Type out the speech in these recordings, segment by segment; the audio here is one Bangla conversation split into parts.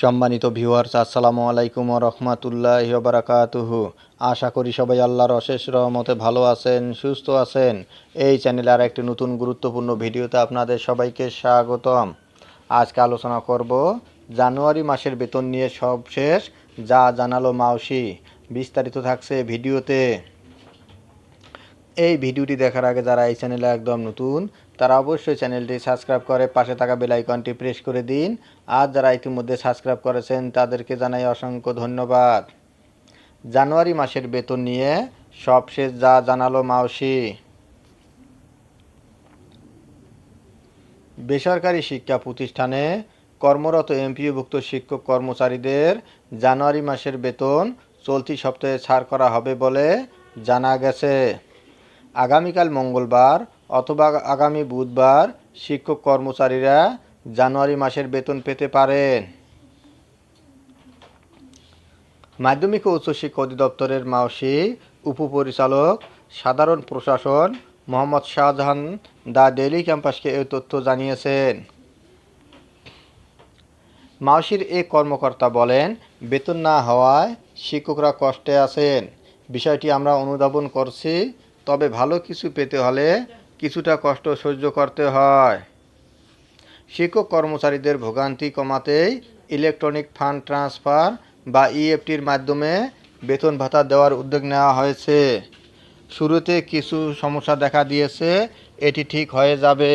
সম্মানিত ভিউয়ার্স আসসালামু আলাইকুম রহমাতুল্লাহ বারাকাতুহু। আশা করি সবাই আল্লাহর অশেষ রহমতে ভালো আছেন, সুস্থ আছেন। এই চ্যানেলে আর একটি নতুন গুরুত্বপূর্ণ ভিডিওতে আপনাদের সবাইকে স্বাগতম। আজকে আলোচনা করব জানুয়ারি মাসের বেতন নিয়ে সবশেষ যা জানালো মাওসি বিস্তারিত থাকছে ভিডিওতে। এই ভিডিওটি দেখার আগে যারা এই চ্যানেলে একদম নতুন তারা অবশ্যই চ্যানেলটি সাবস্ক্রাইব করে পাশে থাকা বেল আইকনটি প্রেস করে দিন। আর যারা ইতিমধ্যে সাবস্ক্রাইব করেছেন, তাদেরকে জানাই অসংখ্য ধন্যবাদ। জানুয়ারি মাসের বেতন নিয়ে সবশেষ যা জানালো মাওসি বেসরকারি শিক্ষা প্রতিষ্ঠানে কর্মরত এমপিওভুক্ত শিক্ষক কর্মচারীদের জানুয়ারি মাসের বেতন চলতি সপ্তাহে ছাড় করা হবে বলে জানা গেছে। আগামীকাল মঙ্গলবার অথবা আগামী বুধবার শিক্ষক কর্মচারীরা জানুয়ারি মাসের বেতন পেতে পারেন। মাধ্যমিক ও উচ্চশিক্ষা অধিদপ্তরের মাওসি, উপপরিচালক, সাধারণ প্রশাসন মোহাম্মদ শাহজাহান দা ডেইলি ক্যাম্পাসকে এই তথ্য জানিয়েছেন। মাওসির এই কর্মকর্তা বলেন, বেতন না হওয়ায় শিক্ষকরা কষ্টে আছেন। বিষয়টি আমরা অনুধাবন করছি, তবে ভালো কিছু পেতে হলে কিছুটা কষ্ট সহ্য করতে হয়। শিক্ষক কর্মচারীদের ভোগান্তি কমাতেই ইলেকট্রনিক ফান্ড ট্রান্সফার বা ইএফটির মাধ্যমে বেতন ভাতা দেওয়ার উদ্যোগ নেওয়া হয়েছে। শুরুতে কিছু সমস্যা দেখা দিয়েছে, এটি ঠিক হয়ে যাবে।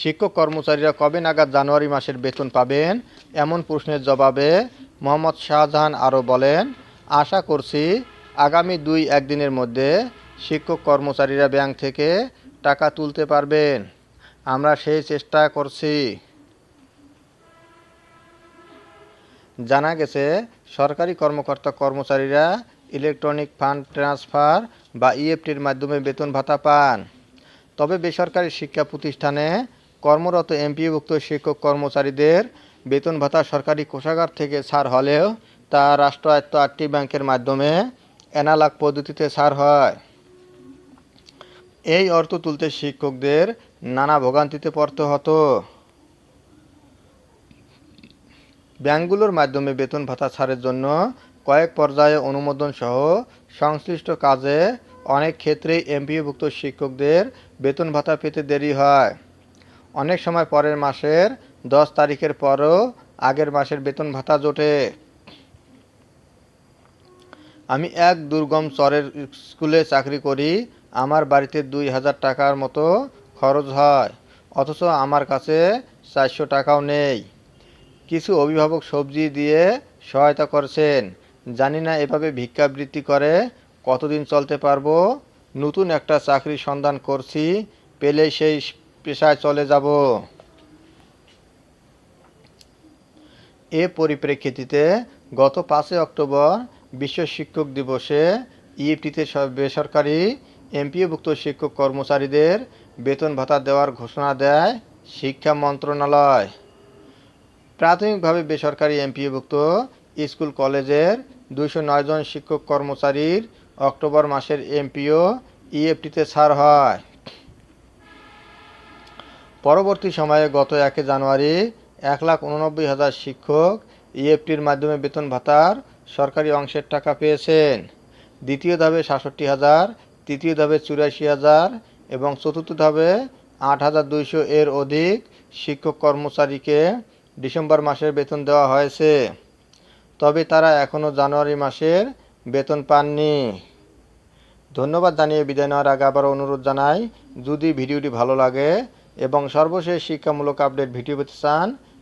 শিক্ষক কর্মচারীরা কবে নাগাদ জানুয়ারি মাসের বেতন পাবেন, এমন প্রশ্নের জবাবে মোহাম্মদ শাহজাহান আরও বলেন আশা করছি আগামী দুই একদিনের মধ্যে শিক্ষক কর্মচারীরা ব্যাংক থেকে টাকা তুলতে পারবেন। আমরা সেই চেষ্টা করছি। জানা গেছে, সরকারি কর্মকর্তা কর্মচারীরা ইলেকট্রনিক ফান্ড ট্রান্সফার বা ইএফটির মাধ্যমে বেতন ভাতা পান। তবে বেসরকারি শিক্ষা প্রতিষ্ঠানে কর্মরত এমপিভুক্ত শিক্ষক কর্মচারীদের বেতন ভাতা সরকারি কোষাগার থেকে ছাড় হলেও তা রাষ্ট্রায়ত্ত আটটি ব্যাংকের মাধ্যমে অ্যানালাগ পদ্ধতিতে ছাড় হয়। এই অর্থ তুলতে শিক্ষকদের নানা ভোগান্তিতে পড়তে হতো। ব্যাংকগুলোর মাধ্যমে বেতন ভাতা ছাড়ের জন্য কয়েক পর্যায়ে অনুমোদন সহ সংশ্লিষ্ট কাজে অনেক ক্ষেত্রেই এমপিওভুক্ত শিক্ষকদের বেতন ভাতা পেতে দেরি হয়। অনেক সময় পরের মাসের দশ তারিখের পরও আগের মাসের বেতন ভাতা জোটে। আমি এক দুর্গম চরের স্কুলে চাকরি করি, আমার বাড়িতে দুই হাজার টাকার মতো খরচ হয়, অথচ আমার কাছে চারশো টাকাও নেই। কিছু অভিভাবক সবজি দিয়ে সহায়তা করছেন। জানি না এভাবে ভিক্ষাবৃত্তি করে কতদিন চলতে পারব। নতুন একটা চাকরির সন্ধান করছি, পেলে সেই পেশায় চলে যাব। এ পরিপ্রেক্ষিতে গত পাঁচই অক্টোবর বিশ্ব শিক্ষক দিবসে ইএফটিতে বেসরকারি এমপিওভুক্ত শিক্ষক কর্মচারীদের বেতন ভাতা দেওয়ার ঘোষণা দেয় শিক্ষা মন্ত্রণালয়। প্রাথমিকভাবে বেসরকারি এমপিওভুক্ত স্কুল কলেজের দুইশো নয় জন শিক্ষক কর্মচারীর অক্টোবর মাসের এমপিও ইএফটিতে ছাড় হয়। পরবর্তী সময়ে গত একে জানুয়ারি এক লাখ উননব্বই হাজার শিক্ষক ইএফটির মাধ্যমে বেতন ভাতার সরকারি অংশের টাকা পেয়েছেন। দ্বিতীয় ধাপে সাতষট্টি হাজার, তৃতীয় ধাপে চুরাশি হাজার এবং চতুর্থ ধাপে আট হাজার দুইশো এর অধিক শিক্ষক কর্মচারীকে ডিসেম্বর মাসের বেতন দেওয়া হয়েছে। তবে তারা এখনও জানুয়ারি মাসের বেতন পাননি। ধন্যবাদ জানিয়ে বিদায় নেওয়ার আগে আবার অনুরোধ জানাই, যদি ভিডিওটি ভালো লাগে এবং সর্বশেষ শিক্ষামূলক আপডেট ভিডিও পেতে চান